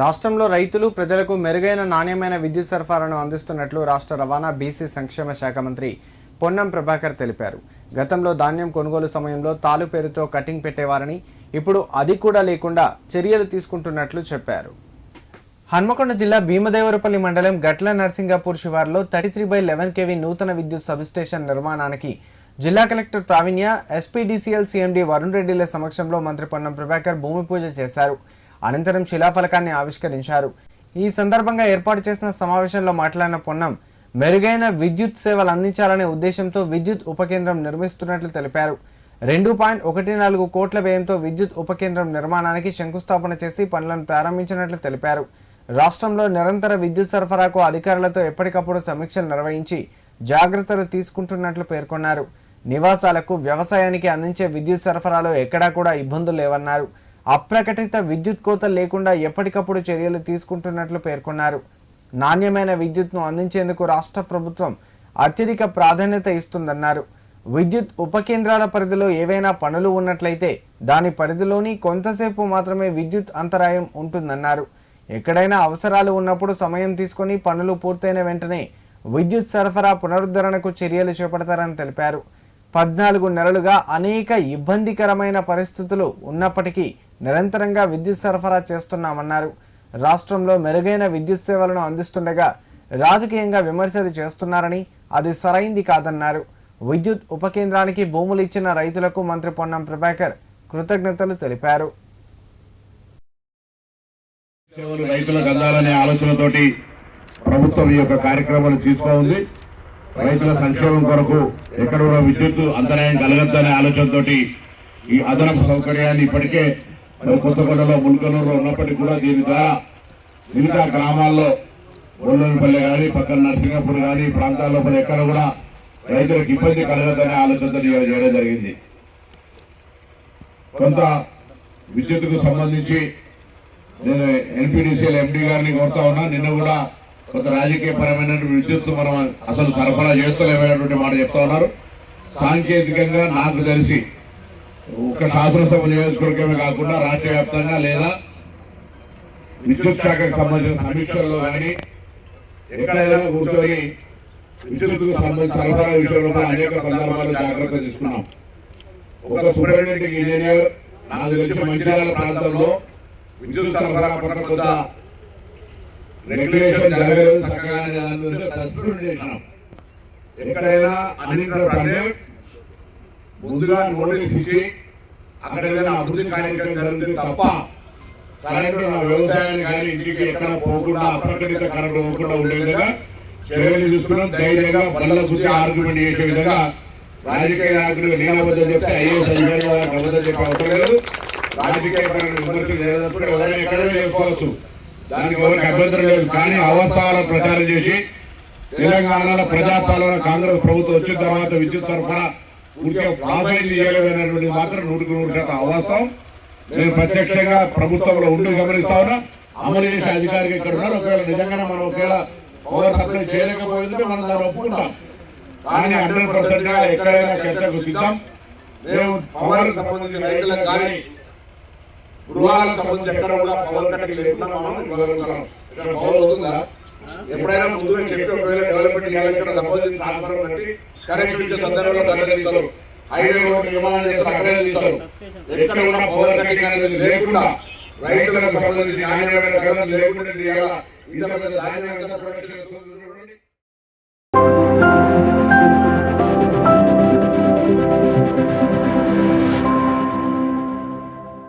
రాష్ట్రంలో రైతులు ప్రజలకు మెరుగైన నాణ్యమైన విద్యుత్ సరఫరాను అందిస్తున్నట్లు రాష్ట్ర రవాణా బీసీ సంక్షేమ శాఖ మంత్రి పొన్నం ప్రభాకర్ తెలిపారు. గతంలో ధాన్యం కొనుగోలు సమయంలో తాలు పేరుతో కటింగ్ పెట్టేవారని ఇప్పుడు అది కూడా లేకుండా చర్యలు తీసుకుంటున్నట్లు చెప్పారు. హన్మకొండ జిల్లా భీమదేవరపల్లి మండలం Gatla Narsingapur శివార్లో thirty three by eleven KV నూతన విద్యుత్ సబ్స్టేషన్ నిర్మాణానికి జిల్లా collector Pravinya SPDCL CMD Varun రెడ్డిల సమక్షంలో మంత్రి పొన్నం ప్రభాకర్ భూమి పూజ చేశారు. అనంతరం శిలాఫలకాన్ని ఆవిష్కరించారు. ఈ సందర్భంగా ఏర్పాటు చేసిన సమావేశంలో మాట్లాడిన పొన్నం మెరుగైన విద్యుత్ సేవలు అందించాలనే ఉద్దేశంతో విద్యుత్ ఉపకేంద్రం నిర్మిస్తున్నట్లు తెలిపారు. రెండు పాయింట్ ఒకటి నాలుగు కోట్ల వ్యయంతో విద్యుత్ ఉపకేంద్రం నిర్మాణానికి శంకుస్థాపన చేసి పనులను ప్రారంభించినట్లు తెలిపారు. రాష్ట్రంలో నిరంతర విద్యుత్ సరఫరాకు అధికారులతో ఎప్పటికప్పుడు సమీక్షలు నిర్వహించి జాగ్రత్తలు తీసుకుంటున్నట్లు పేర్కొన్నారు. నివాసాలకు వ్యవసాయానికి అందించే విద్యుత్ సరఫరాలో ఎక్కడా కూడా ఇబ్బందులు లేవన్నారు. అప్రకటిత విద్యుత్ కోత లేకుండా ఎప్పటికప్పుడు చర్యలు తీసుకుంటున్నట్లు పేర్కొన్నారు. నాణ్యమైన విద్యుత్ను అందించేందుకు రాష్ట్ర ప్రభుత్వం అత్యధిక ప్రాధాన్యత ఇస్తుందన్నారు. విద్యుత్ ఉపకేంద్రాల పరిధిలో ఏవైనా పనులు ఉన్నట్లయితే దాని పరిధిలోని కొంతసేపు మాత్రమే విద్యుత్ అంతరాయం ఉంటుందన్నారు. ఎక్కడైనా అవసరాలు ఉన్నప్పుడు సమయం తీసుకొని పనులు పూర్తయిన వెంటనే విద్యుత్ సరఫరా పునరుద్ధరణకు చర్యలు చేపడతారని తెలిపారు. పద్నాలుగు నెలలుగా అనేక ఇబ్బందికరమైన పరిస్థితులు ఉన్నప్పటికీ నిరంతరంగా విద్యుత్ సరఫరా చేస్తున్నామన్నారు. రాష్ట్రంలో మెరుగైన విద్యుత్ సేవలను అందిస్తుండగా రాజకీయంగా విమర్శలు చేస్తున్నారని అది సరైంది కాదన్నారు. విద్యుత్ ఉపకేంద్రానికి భూములు ఇచ్చిన రైతులకు మంత్రి పొన్నం ప్రభాకర్ కృతజ్ఞతలు తెలిపారు. రైతులకు అందాలనే ఆలోచనతోటి ప్రభుత్వం ఈ యొక్క కార్యక్రమాలు తీసుకోండి రైతుల సంక్షేమం కొరకు ఎక్కడ కూడా విద్యుత్ అంతరాయం కలగద్దనే ఆలోచనతోటి ఈ అదనపు సౌకర్యాన్ని ఇప్పటికే మరి కొత్తగూడలో ముల్కనూరులో ఉన్నప్పటికీ కూడా దీని ద్వారా మిగతా గ్రామాల్లో ఒల్లూరుపల్లి కానీ పక్కన నరసింగపూర్ కానీ ప్రాంతాల్లో కూడా ఎక్కడ కూడా రైతులకు ఇబ్బంది కలగదనే ఆలోచనతో చేయడం జరిగింది. కొంత విద్యుత్కు సంబంధించి నేను ఎన్పిడిసిఎల్ ఎండి గారిని కోరుతా ఉన్నా నిన్న కూడా కొంత రాజకీయ విద్యుత్ మనం అసలు సరఫరా చేస్తలేమైనటువంటి మాట చెప్తా ఉన్నారు. సాంకేతికంగా నాకు తెలిసి ఒక శాసనసభ నియోజకవర్గమే కాకుండా రాష్ట్ర వ్యాప్తంగా లేదా విద్యుత్ శాఖకు సంబంధించిన సమీక్షల్లో కానీ ఎక్కడైనా కూర్చొని విద్యుత్కు సంబంధించిన సరఫరా విషయంలో అనేక సందర్భాలు జాగ్రత్త తీసుకున్నాం. ఒక సూపరింటెండెంట్ ఇంజనీర్ నాకు తెలిసి మంచిర్యాల ప్రాంతంలో విద్యుత్ సరఫరా పట్ల కొంత రెగ్యులేషన్ జరగలేదు చక్కగా చేసినాం. ఎక్కడైనా అన్ఇంటర్ అంటే ముందుగా నోటీస్ ఇచ్చి అక్కడ ఏదైనా అభివృద్ధి కార్యక్రమం జరిగితే తప్ప కరెంటు వ్యవసాయాన్ని కానీ ఇంటికి ఎక్కడ పోకుండా అప్రకటిత కరెంటు పోకుండా ఉండే విధంగా చర్యలు తీసుకున్నాం. ధైర్యంగా బల్ల గుర్తి ఆర్గ్యుమెంట్ చేసే విధంగా రాజకీయ నాయకులు నేను అబద్ధం చెప్తే ఐఏఎస్ అధికారులు వాళ్ళకి అబద్ధం చెప్పే అవసరం లేదు. రాజకీయ పరంగా విమర్శలు చేసినప్పుడు ఎవరైనా ఎక్కడైనా చేసుకోవచ్చు. దానికి ఎవరికి అభ్యంతరం లేదు. కానీ అవస్థాల ప్రచారం చేసి తెలంగాణలో ప్రజాపాలన కాంగ్రెస్ ప్రభుత్వం వచ్చిన తర్వాత విద్యుత్ సరఫరా పూర్తిగా ప్రాధాన్యత చేయలేదనేటువంటిది మాత్రం నూటికి నూరు శాతం అవాస్తవం. నేను ప్రత్యక్షంగా ప్రభుత్వంలో ఉండి గమనిస్తా ఉన్నా. అమలు చేసే అధికారికి ఇక్కడ ఉన్నారు. ఒకవేళ నిజంగానే మనం ఒకవేళ పవర్ సప్లై చేయలేకపోయిందంటే మనం దాన్ని ఒప్పుకుంటాం. కానీ హండ్రెడ్ పర్సెంట్గా ఎక్కడైనా చర్చకు సిద్ధం. మేము పవర్ సంబంధించిన రైతులకు కానీ గృహాలకు సంబంధించి ఎక్కడ కూడా పవర్ కట్టి లేకుండా మనం ఇవ్వగలుగుతాం. ఇక్కడ పవర్ అవుతుందా ఎప్పుడైనా ముందుగా చెప్పి ఒకవేళ డెవలప్మెంట్ చేయాలంటే సంబంధించిన ట్రాన్స్ఫర్ కనెక్షన్ ఇచ్చే సందర్భంలో గంటలు హైవే రోడ్డు నిర్మాణం చేస్తారు అక్కడే తీస్తారు. ఎక్కడ పవర్ అనేది లేకుండా రైతులకు సంబంధించి నాణ్యమైన లేకుండా ఇంత పెద్ద ఎంత ప్రొడక్షన్